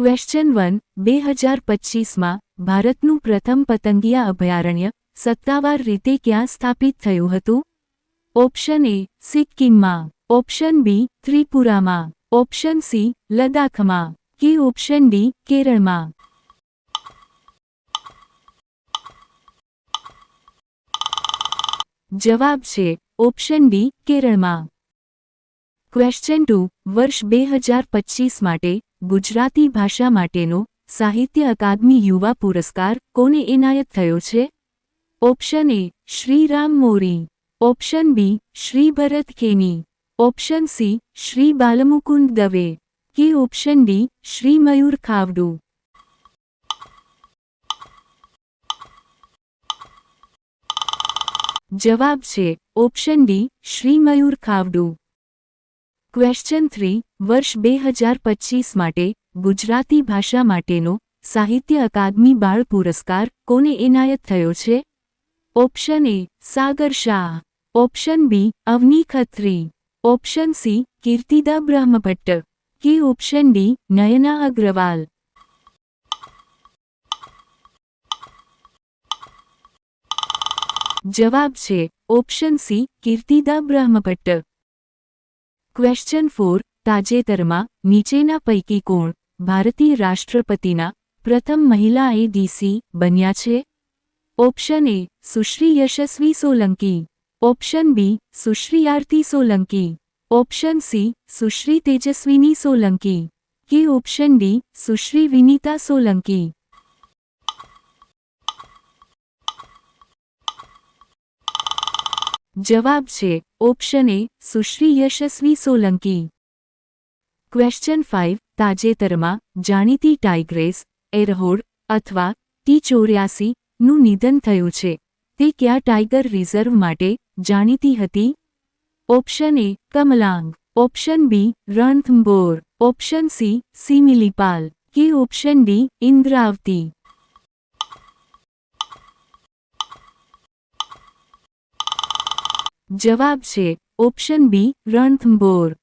Question one બે હજાર પચીસમાં ભારતનું પ્રથમ પતંગિયા અભયારણ્ય સત્તાવાર રીતે ક્યાં સ્થાપિત થયું હતું? ઓપ્શન એ સિક્કિમમાં. ઓપ્શન બી ત્રિપુરામાં. ઓપ્શન સી લદ્દાખમાં. કે ઓપ્શન ડી કેરળમાં. જવાબ છે ઓપ્શન ડી કેરળમાં. ક્વેશ્ચન ટુ વર્ષ બે હજાર પચીસ માટે ગુજરાતી ભાષા માટેનો સાહિત્ય અકાદમી યુવા પુરસ્કાર કોને એનાયત થયો છે? Option A Shriram Mori. Option B Shri Bharat Kheni option C Shri Balmukund Dave. કે ઓપ્શન ડી શ્રી મયુર ખાવડુ. જવાબ છે option D Shri Mayur Khavdu. Question three વર્ષ બે હજાર પચીસ માટે ગુજરાતી ભાષા માટેનો સાહિત્ય અકાદમી બાળ પુરસ્કાર કોને એનાયત થયો છે? Option A Sagar Shah. Option B Avani Khatri. Option C Kirtida Brahmbhatt. કે ઓપ્શન ડી નયના અગ્રવાલ. જવાબ છે option C Kirtida Brahmbhatt. Question four તાજેતરમાં નીચેના પૈકી કોણ ભારતીય રાષ્ટ્રપતિના પ્રથમ મહિલા એડીસી બન્યા છે? Option A Sushri Yashasvi Solanki. Option B Sushri Aarti Solanki. Option C Sushri Tejaswini Solanki. કે ઓપ્શન ડી સુશ્રી વિનીતા સોલંકી. જવાબ છે, option A, Sushri Yashasvi Solanki. Question five તાજેતરમાં, જાણીતી ટાઇગ્રેસ, એરહોડ, અથવા, ટી ચોર્યાસી, નું નિધન થયું છે. તે કયા ટાઇગર રિઝર્વ માટે જાણીતી હતી? Option A, Kamlang. Option B Ranthambore option C, Similipal. કે ઓપ્શન ડી, ઇન્દ્રાવતી. જવાબ છે option B Ranthambore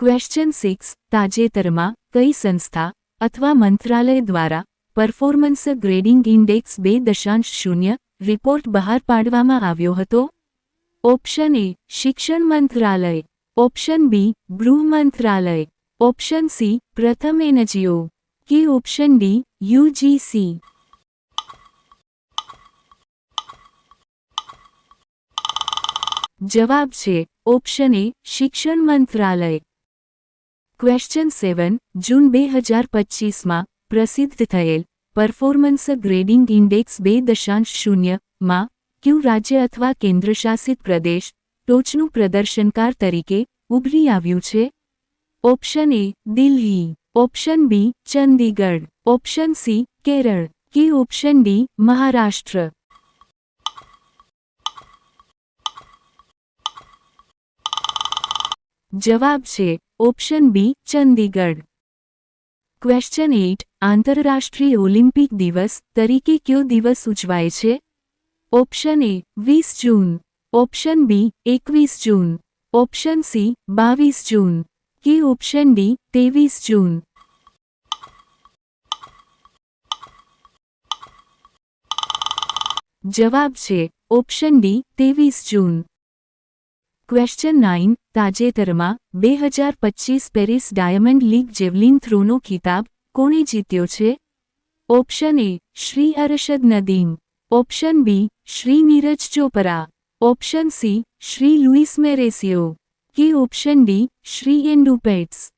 question six તાજેતરમાં કઈ સંસ્થા અથવા મંત્રાલય દ્વારા પરફોર્મન્સ ગ્રેડિંગ ઇન્ડેક્સ બે દશાંશ શૂન્ય રિપોર્ટ બહાર પાડવામાં આવ્યો હતો ઓપ્શન એ શિક્ષણ મંત્રાલય ઓપ્શન બી ગૃહ મંત્રાલય ઓપ્શન સી પ્રથમ એનજીઓ કે ઓપ્શન ડી યુજીસી જવાબ છે ઓપ્શન એ શિક્ષણ મંત્રાલય ક્વેશ્ચન સેવન જૂન બે હજાર પચીસમાં પ્રસિદ્ધ થયેલ પરફોર્મન્સ ગ્રેડિંગ ઇન્ડેક્સ બે દશાંશ શૂન્યમાં કયું રાજ્ય અથવા કેન્દ્રશાસિત પ્રદેશ ટોચનું પ્રદર્શનકાર તરીકે ઉભરી આવ્યું છે? Option A Delhi. Option B Chandigarh. Option C Kerala. કે ઓપ્શન ડી મહારાષ્ટ્ર. જવાબ છે, option B, Chandigarh. Question eight આંતરરાષ્ટ્રીય ઓલિમ્પિક દિવસ તરીકે કયો દિવસ ઉજવાય છે? ઓપ્શન એ વીસ જૂન. ઓપ્શન બી એકવીસ જૂન. ઓપ્શન સી બાવીસ જૂન. કે ઓપ્શન ડી ત્રેવીસ જૂન. જવાબ છે, ઓપ્શન ડી ત્રેવીસ જૂન. ક્વેશ્ચન નાઇન તાજેતરમાં, બે હજાર પચીસ પેરિસ ડાયમંડ લીગ જેવલિન થ્રોનો ખિતાબ, કોણે જીત્યો છે? Option A Shri Arshad Nadeem. Option B Shri Neeraj Chopra. Option C Shri Luiz Mauricio. કે option D Shri Anderson Peters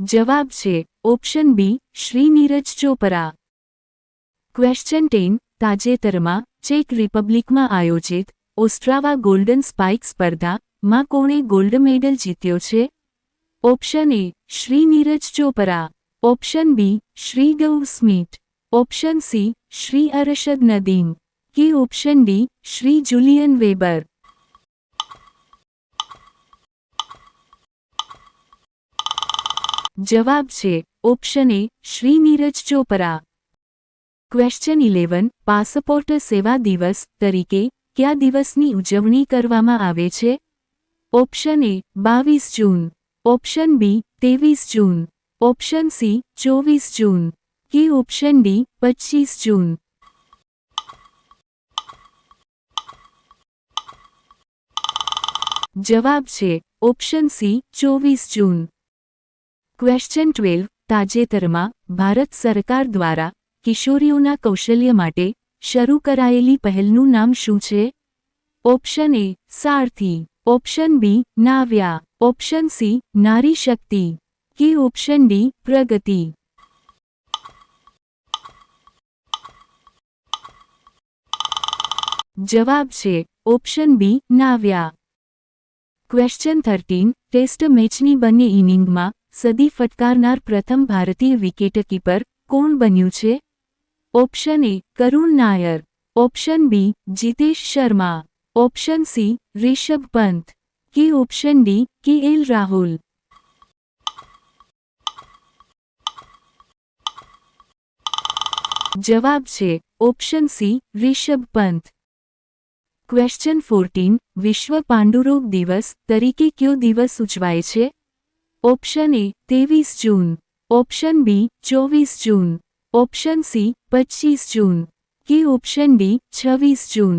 જવાબ છે option B Shri Neeraj Chopra. Question ten તાજેતરમાં, ચેક રિપબ્લિકમાં આયોજિત, ઓસ્ટ્રાવા ગોલ્ડન સ્પાઇક સ્પર્ધામાં કોણે ગોલ્ડ મેડલ જીત્યો છે? Option A, Shri Neeraj Chopra. Option B, Shri Douw Smit option C, Shri Arshad Nadeem. કે option D, Shri Julian Weber. જવાબ છે, option A, Shri Neeraj Chopra. Question eleven passport સેવા દિવસ તરીકે કયા દિવસની ઉજવણી કરવામાં આવે છે? ઓપ્શન એ બાવીસ જૂન. ઓપ્શન બી ત્રેવીસ જૂન. ઓપ્શન સી ચોવીસ જૂન. કે ઓપ્શન ડી પચીસ જૂન. જવાબ છે ઓપ્શન સી ચોવીસ જૂન. ક્વેશ્ચન ટ્વેલ્વ તાજેતરમાં ભારત સરકાર દ્વારા કિશોરીઓના કૌશલ્ય માટે શરૂ કરાયેલી પહેલનું નામ શું છે? Option A, Sarathi. Option B, Navya. Option C, Nari Shakti. કે ઓપ્શન ડી, પ્રગતિ. જવાબ છે, option B, Navya. Question thirteen, test મેચની બંને ઇનિંગમાં સદી ફટકારનાર પ્રથમ ભારતીય વિકેટકીપર કોણ બન્યું છે? Option A Karun Nair, option B Jitesh Sharma, option C Rishabh Pant, કે option D K L Rahul. જવાબ છે option C Rishabh Pant. Question fourteen વિશ્વ પાંડુરોગ દિવસ તરીકે કયો દિવસ ઉજવાય છે? ઓપ્શન એ ત્રેવીસ જૂન, ઓપ્શન બી ચોવીસ જૂન. ઓપ્શન સી પચીસ જૂન કે ઓપ્શન ડી છવ્વીસ જૂન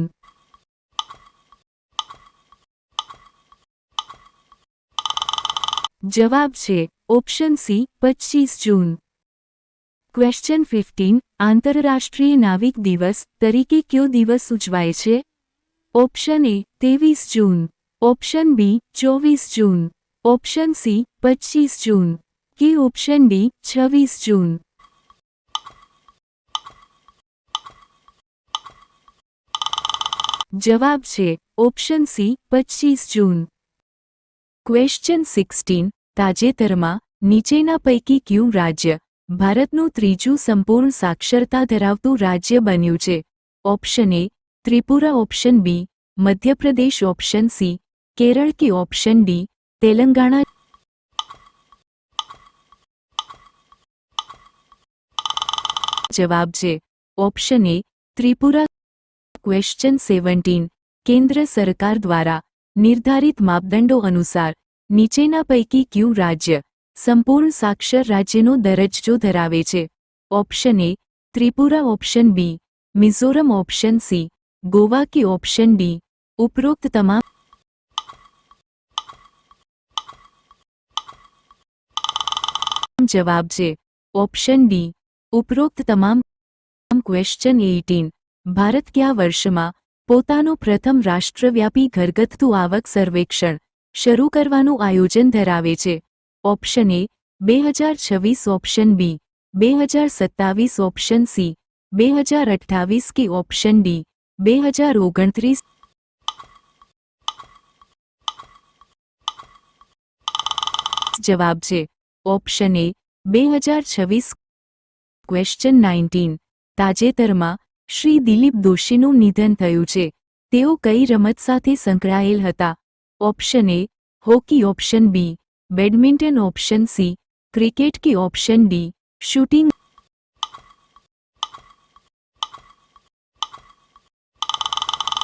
જવાબ છે ઓપ્શન સી પચીસ જૂન ક્વેશ્ચન ફિફ્ટીન આંતરરાષ્ટ્રીય નાવિક દિવસ તરીકે કયો દિવસ ઉજવાય છે ઓપ્શન એ ત્રેવીસ જૂન ઓપ્શન બી ચોવીસ જૂન ઓપ્શન સી પચીસ જૂન કે ઓપ્શન ડી છવ્વીસ જૂન જવાબ છે ઓપ્શન સી પચીસ જૂન ક્વેશ્ચન સિક્સટીન તાજેતરમાં નીચેના પૈકી કયું રાજ્ય ભારતનું ત્રીજું સંપૂર્ણ સાક્ષરતા ધરાવતું રાજ્ય બન્યું છે option A Tripura option B Madhya Pradesh option C Kerala કે ઓપ્શન ડી તેલંગાણા જવાબ છે option A Tripura question seventeen કેન્દ્ર સરકાર દ્વારા નિર્ધારિત માપદંડો અનુસાર નીચેના પૈકી ક્યુ રાજ્ય સંપૂર્ણ સાક્ષર રાજ્યનો દરજ્જો ધરાવે છે? Option A Tripura option B Mizoram option C Goa કે ઓપ્શન ડી ઉપરોક્ત તમામ જવાબ છે. ઓપ્શન ડી ઉપરોક્ત તમામ ક્વેશ્ચન એઇટીન ભારત કયા વર્ષમાં પોતાનું પ્રથમ રાષ્ટ્રવ્યાપી ઘરગથ્થુ આવક સર્વેક્ષણ શરૂ કરવાનું આયોજન ધરાવે છે. ઓપ્શન એ બે હજાર છવ્વીસ, ઓપ્શન બી બે હજાર સત્તાવીસ, ઓપ્શન સી બે હજાર અઠ્ઠાવીસ કે ઓપ્શન ડી બે હજાર ઓગણત્રીસ. જવાબ છે ઓપ્શન એ બે હજાર છવ્વીસ. ક્વેશ્ચન નાઇન્ટીન તાજેતરમાં શ્રી દિલીપ દોશીનું નિધન થયું છે. તેઓ કઈ રમત સાથે સંકળાયેલ હતા? Option A, hockey option B, badminton option C, cricket કે ઓપ્શન ડી, શૂટિંગ.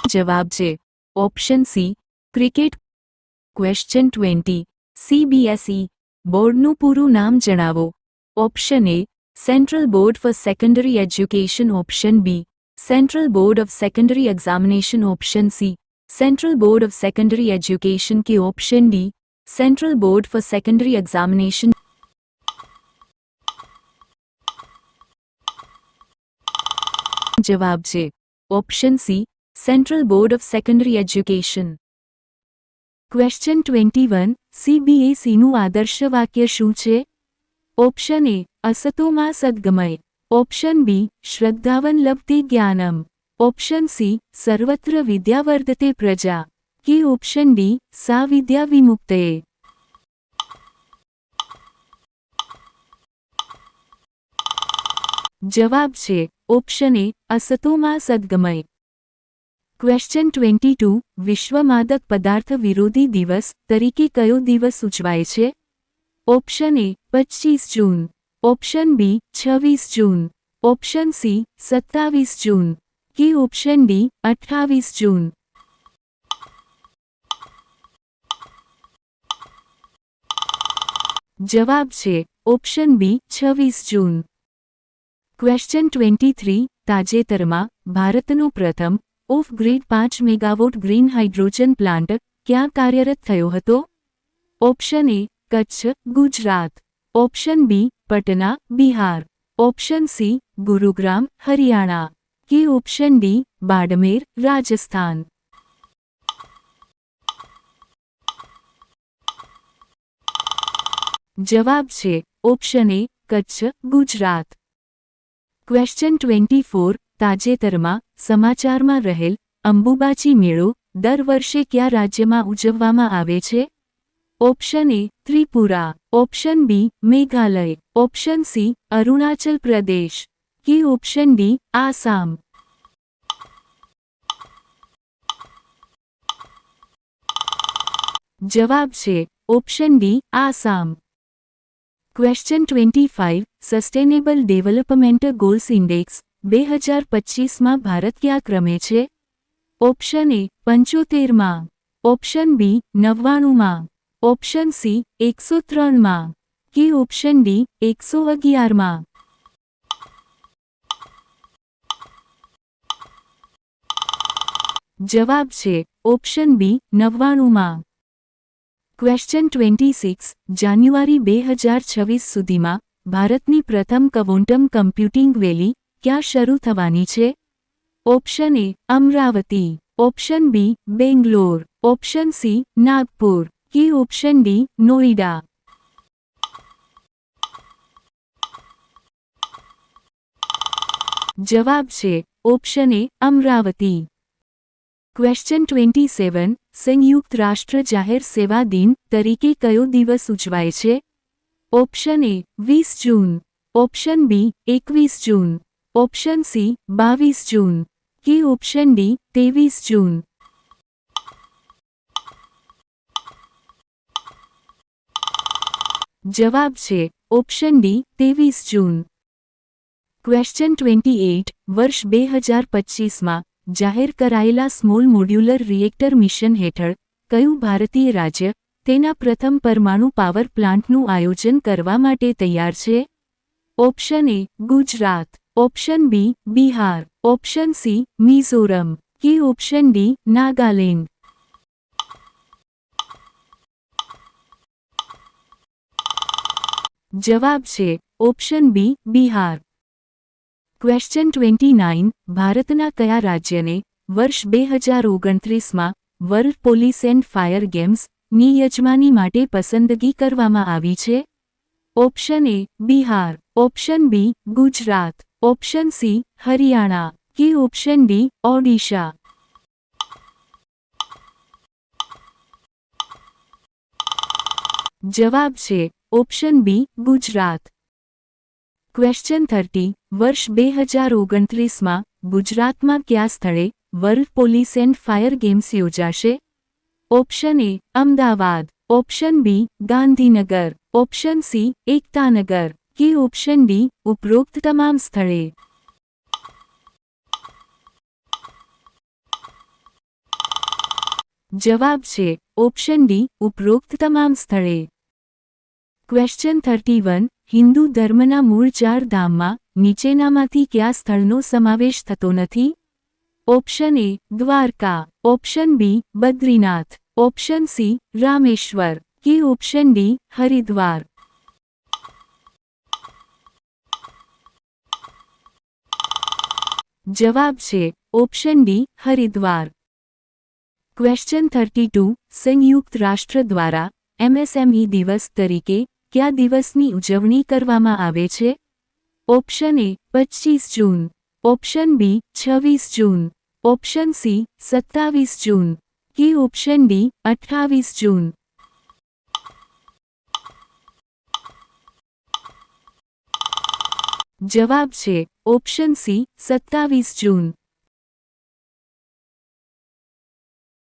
જવાબ છે, option C, cricket. Question twenty CBSE બોર્ડનું પૂરું નામ જણાવો. Option A, central board for secondary education option B. Central board of secondary examination option C central board of secondary education કે option D central board for secondary examination જવાબ છે option C central board of secondary education question twenty one સીબીએસઈનું આદર્શ વાક્ય શું છે? Option A અસતોમાં સદ્ગમય. Option B શ્રદ્ધાવન લબ્ધે જ્ઞાનમ ઓપ્શન સી સર્વત્ર વિદ્યાવર્ધતે પ્રજા કે ઓપ્શન ડી સા વિદ્યા વિમુક્તએ જવાબ છે ઓપ્શન એ અસતોમાં સદ્ગમય ક્વેશ્ચન ટ્વેન્ટી ટુ વિશ્વ માદક પદાર્થ વિરોધી દિવસ તરીકે કયો દિવસ ઉજવાય છે ઓપ્શન એ પચીસ જૂન ઓપ્શન બી છવ્વીસ જૂન. ઓપ્શન સી સત્તાવીસ જૂન. કે ઓપ્શન ડી અઠ્ઠાવીસ જૂન. જવાબ છે ઓપ્શન બી છવ્વીસ જૂન. ક્વેશ્ચન ટ્વેન્ટી થ્રી તાજેતરમાં, ભારતનો પ્રથમ ઓફ ગ્રીડ પાંચ મેગાવોટ ગ્રીન હાઇડ્રોજન પ્લાન્ટ, ક્યાં કાર્યરત થયો હતો? Option A Kutch, Gujarat. Option B Patna Bihar option C Gurugram Haryana કે ઓપ્શન ડી બાડમેર રાજસ્થાન જવાબ છે option A Kutch Gujarat question twenty four તાજેતરમાં, સમાચારમાં રહેલ અંબુબાચી મેળો દર વર્ષે કયા રાજ્યમાં ઉજવવામાં આવે છે? Option A Tripura option B Meghalaya option C Arunachal Pradesh કે ઓપ્શન ડી આસામ જવાબ છે. Option D Assam question twenty five sustainable development goals index બે હજાર પચીસમાં ભારત ક્યાં ક્રમે છે? ઓપ્શન એ પંચોતેરમાં ઓપ્શન બી નવ્વાણુંમાં ઓપ્શન સી, એકસો ત્રણમાં કે ઓપ્શન ડી, એકસો અગિયારમાં જવાબ છે, ઓપ્શન બી નવ્વાણુંમાં ક્વેશ્ચન ટ્વેન્ટી સિક્સ જાન્યુઆરી બે હજાર છવ્વીસ સુધીમાં, ભારતની પ્રથમ કવોન્ટમ કમ્પ્યુટિંગ વેલી ક્યાં શરૂ થવાની છે? Option A, Amaravati. Option B, Bangalore. Option C, Nagpur. કે ઓપ્શન ડી નોઈડા જવાબ છે option A Amaravati question twenty seven સંયુક્ત રાષ્ટ્ર જાહેર સેવા દિન તરીકે કયો દિવસ ઉજવાય છે ઓપ્શન એ વીસ જૂન ઓપ્શન બી એકવીસ જૂન ઓપ્શન સી બાવીસ જૂન કે ઓપ્શન ડી ત્રેવીસ જૂન જવાબ છે ઓપ્શન ડી ત્રેવીસ જૂન. ક્વેશ્ચન ટ્વેન્ટી એઇટ વર્ષ બે હજાર પચીસમાં, જાહેર કરાયેલા સ્મોલ મોડ્યુલર રિએક્ટર મિશન હેઠળ, કયું ભારતીય રાજ્ય, તેના પ્રથમ પરમાણુ પાવર પ્લાન્ટનું આયોજન કરવા માટે તૈયાર છે? Option A Gujarat. Option B Bihar. Option C Mizoram. કે ઓપ્શન ડી નાગાલેન્ડ. જવાબ છે, option B, Bihar. Question twenty nine ભારતના કયા રાજ્યને વર્ષ બે હજાર ઓગણત્રીસમાં વર્લ્ડ પોલીસ એન્ડ ફાયર ગેમ્સની યજમાની માટે પસંદગી કરવામાં આવી છે? Option A Bihar. Option B Gujarat. Option C Haryana. કે ઓપ્શન ડી ઓડિશા. જવાબ છે option B Gujarat question thirty વર્ષ બે હજાર ઓગણત્રીસમાં ગુજરાતમાં કયા સ્થળે world police and fire games યોજાશે option A Ahmedabad option B Gandhinagar option C Ektanagar કે ઓપ્શન ડી ઉપરોક્ત તમામ સ્થળે જવાબ છે ઓપ્શન ડી ઉપરોક્ત તમામ સ્થળે ક્વેશ્ચન થર્ટી વન હિન્દુ ધર્મના મૂળ ચાર ધામમાં નીચેનામાંથી કયા સ્થળનો સમાવેશ થતો નથી option A Dwarka option B Badrinath option C Rameshwar કે ઓપ્શન ડી હરિદ્વાર જવાબ છે option D Haridwar question thirty two સંયુક્ત રાષ્ટ્ર દ્વારા એમએસએમઈ દિવસ તરીકે કયા દિવસની ઉજવણી કરવામાં આવે છે? ઓપ્શન એ પચીસ જૂન. ઓપ્શન બી, છવ્વીસ જૂન. ઓપ્શન સી, સત્તાવીસ જૂન. કે ઓપ્શન ડી, અઠ્ઠાવીસ જૂન. જવાબ છે, ઓપ્શન સી, સત્તાવીસ જૂન.